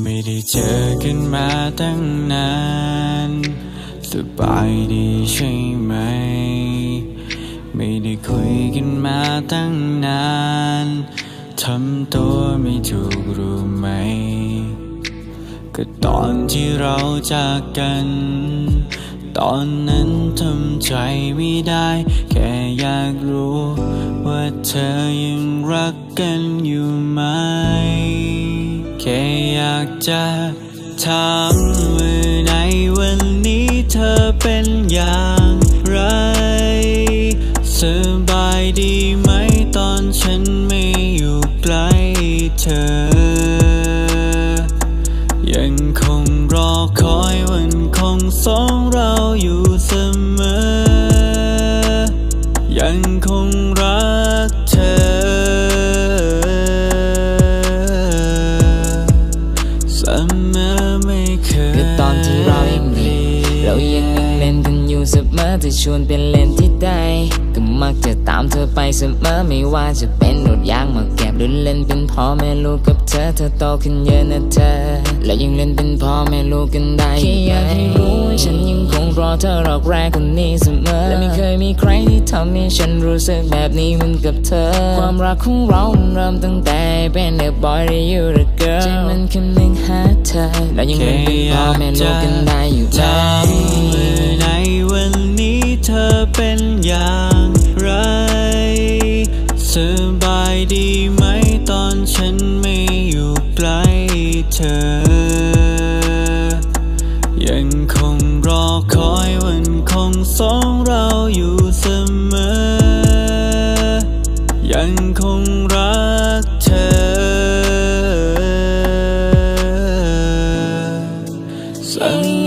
ไม่ได้เจอกันมาตั้งนาน สบายดีใช่ไหม ไม่ได้คุยกันมาตั้งนาน ทำตัวไม่ถูกรู้ไหม ก็ตอนที่เราจากกัน ตอนนั้นทำใจไม่ได้ แค่อยากรู้ ว่าเธอยังรักกันอยู่ไหม แค่อยากจะถามว่าในวันนี้เธอเป็นอย่างไร สบายดีไหมตอนฉันไม่อยู่ใกล้เธอ ยังคงรอคอยวันคงสองเราอยู่เสมอ ยังคง เล่นกันอยู่เสมอเธอชวนไปเล่นที่ใดก็มักจะตามเธอไปเสมอไม่ว่าจะเป็นรถยางมาแก็บหรือเล่นเป็นพ่อแม่ลูกกับเธอเธอโตขึ้นเยอะนะเธอ และยังเล่นเป็นพ่อแม่ลูกกันได้แค่อยากให้รู้ว่าฉันยังคงรอเธอรอกแรกคนนี้เสมอและไม่เคยมีใครที่ทำให้ฉันรู้สึกแบบนี้เหมือนกับเธอ ความรักของเรามันเริ่มตั้งแต่เป็นเด็กบอยได้อยู่เด็กเกิร์ลใจมันคำนึงหาเธอและยังเล่นเป็นพ่อแม่ลูกกันได้อยู่ไหม เป็นอย่างไร สบายดีไหมตอนฉันไม่อยู่ใกล้เธอ ยังคงรอคอยวันคงสองเราอยู่เสมอ ยังคงรักเธอ สัญ